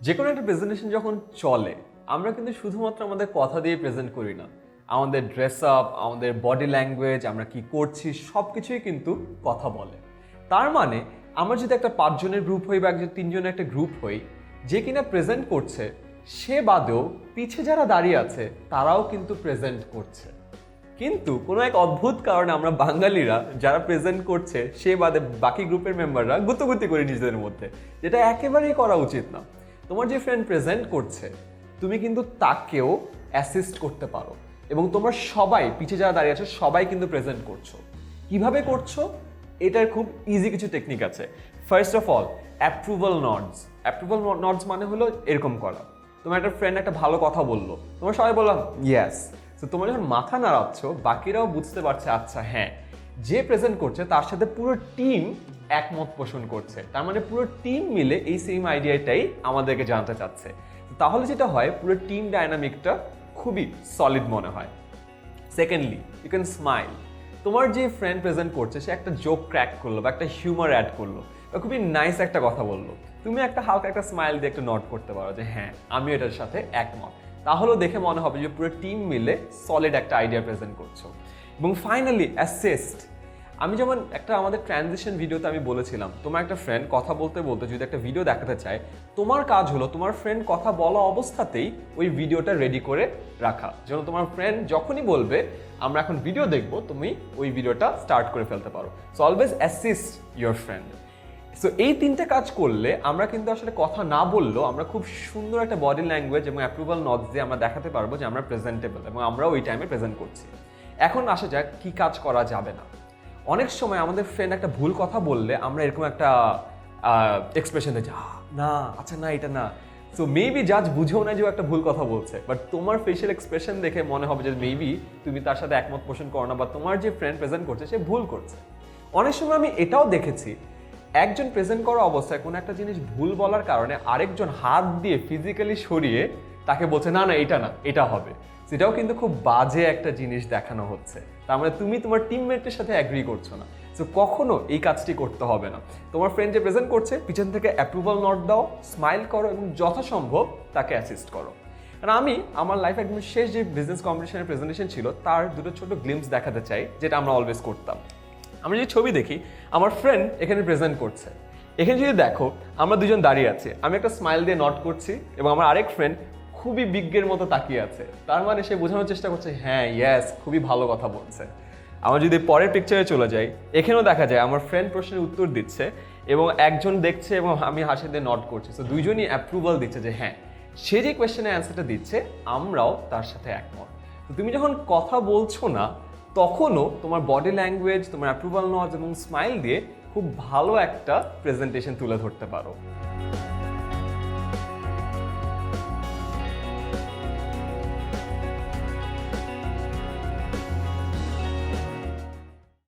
যে কোনো একটা প্রেজেন্টেশন যখন চলে, আমরা কিন্তু শুধুমাত্র আমাদের কথা দিয়ে প্রেজেন্ট করি না। আমাদের ড্রেস আপ আমাদের বডি ল্যাঙ্গুয়েজ আমরা কি করছি সব কিছুই কিন্তু কথা বলে। তার মানে আমরা যদি একটা পাঁচজনের গ্রুপ হই বা একজন তিনজনের একটা গ্রুপ হই, যে কিনা প্রেজেন্ট করছে, সে বাদেও পিছে যারা দাঁড়িয়ে আছে, তারাও কিন্তু প্রেজেন্ট করছে। কিন্তু কোনো এক অদ্ভুত কারণে আমরা বাঙালিরা যারা প্রেজেন্ট করছে, সে বাদে বাকি গ্রুপের মেম্বাররা গুতগুতি করি নিজেদের মধ্যে। যেটা একেবারেই করা উচিত না। তোমার যে ফ্রেন্ড প্রেজেন্ট করছে, তুমি কিন্তু তাকেও অ্যাসিস্ট করতে পারো। এবং তোমার সবাই, পিছে যারা দাঁড়িয়ে আছে, সবাই কিন্তু প্রেজেন্ট করছ। কীভাবে করছ? এটার খুব ইজি কিছু টেকনিক আছে। First of all approval nods approval nods মানে হলো এরকম করা। তোমার একটা ফ্রেন্ড একটা ভালো কথা বলল। তোমার সবাই বললাম ইয়েস তো তোমরা যখন মাথা নাড়াচ্ছ, বাকিরাও বুঝতে পারছে আচ্ছা হ্যাঁ। যে প্রেজেন্ট করছে, তার সাথে পুরো টিম একমত পোষণ করছে। তার মানে পুরো টিম মিলে এই সেম আইডিয়াটাই আমাদেরকে জানতে চাচ্ছে। তাহলে যেটা হয়, পুরো টিম ডায়নামিকটা খুবই সলিড মনে হয়। সেকেন্ডলি ইউ ক্যান স্মাইল তোমার যে ফ্রেন্ড প্রেজেন্ট করছে, সে একটা জোক ক্র্যাক করল বা একটা হিউমার অ্যাড করল বা খুবই নাইস একটা কথা বলল। তুমি একটা হালকা একটা স্মাইল দিয়ে একটা নোট করতে পারো যে হ্যাঁ আমি এটার সাথে একমত। তাহলেও দেখে মনে হবে যে পুরো টিম মিলে সলিড একটা আইডিয়া প্রেজেন্ট করছ। এবং ফাইনালি অ্যাসিস্ট আমি যেমন একটা আমাদের ট্রানজিশন ভিডিওতে আমি বলেছিলাম, তোমার একটা ফ্রেন্ড কথা বলতে বলতে যদি একটা ভিডিও দেখাতে চায়, তোমার কাজ হলো তোমার ফ্রেন্ড কথা বলা অবস্থাতেই ওই ভিডিওটা রেডি করে রাখা। যেন তোমার ফ্রেন্ড যখনই বলবে, আমরা এখন ভিডিও দেখব, তুমি ওই ভিডিওটা স্টার্ট করে ফেলতে পারো। So always assist your friend so এই তিনটে কাজ করলে আমরা কিন্তু আসলে কথা না বললেও আমরা খুব সুন্দর একটা বডি ল্যাঙ্গুয়েজ এবং অ্যাপ্রুভাল নটস দিয়ে আমরা দেখাতে পারব যে আমরা প্রেজেন্টেবল এবং আমরা ওই টাইমে প্রেজেন্ট করছি। এখন আসা যাক কি কাজ করা যাবে না। অনেক সময় আমাদের ফ্রেন্ড একটা ভুল কথা বললে আমরা এরকম একটা এক্সপ্রেশন যে, না আচ্ছা না এটা না। সো মেবি জাজ বুঝেও না যে একটা ভুল কথা বলছে। বাট তোমার ফেশিয়াল এক্সপ্রেশন দেখে মনে হবে যে মেবি তুমি তার সাথে একমত পোষণ করো না বা তোমার যে ফ্রেন্ড প্রেজেন্ট করছে সে ভুল করছে। অনেক সময় আমি এটাও দেখেছি একজন প্রেজেন্ট করা অবস্থায় কোনো একটা জিনিস ভুল বলার কারণে আরেকজন হাত দিয়ে ফিজিক্যালি সরিয়ে তাকে বলছে, না না, এটা না, এটা হবে। সেটাও কিন্তু খুব বাজে একটা জিনিস দেখানো হচ্ছে। তার মানে তুমি তোমার টিমমেটের সাথে অ্যাগ্রি করছ না। সো কখনো এই কাজটি করতে হবে না। তোমার ফ্রেন্ড যে প্রেজেন্ট করছে, পিছন থেকে অ্যাপ্রুভাল নোট দাও স্মাইল করো এবং যথাসম্ভব তাকে অ্যাসিস্ট করো। আর আমি আমার লাইফে একদম শেষ যে বিজনেস কম্পিটিশনের প্রেজেন্টেশন ছিল, তার দুটো ছোট গ্লিমস দেখাতে চাই, যেটা আমরা অলওয়েজ করতাম। আমরা যদি ছবি দেখি, আমার ফ্রেন্ড এখানে প্রেজেন্ট করছে। এখানে যদি দেখো, আমরা দুজন দাঁড়িয়ে আছি। আমি একটা স্মাইল দিয়ে নট করছি এবং আমার আরেক ফ্রেন্ড খুবই বিজ্ঞের মতো তাকিয়ে আছে। তার মানে সে বোঝানোর চেষ্টা করছে হ্যাঁ ইয়েস খুবই ভালো কথা বলছে। আমরা যদি পরের পিকচারে চলে যাই, এখানেও দেখা যায় আমার ফ্রেন্ড প্রশ্নের উত্তর দিচ্ছে এবং একজন দেখছে এবং আমি হাসি দিয়ে নট করছি। তো দুইজনই অ্যাপ্রুভাল দিচ্ছে যে হ্যাঁ সে যে কোয়েশ্চেনের অ্যান্সারটা দিচ্ছে, আমরাও তার সাথে একমত। তো তুমি যখন কথা বলছো না, তখনও তোমার বডি ল্যাঙ্গুয়েজ তোমার অ্যাপ্রুভাল নজ এবং স্মাইল দিয়ে খুব ভালো একটা প্রেজেন্টেশন তুলে ধরতে পারো।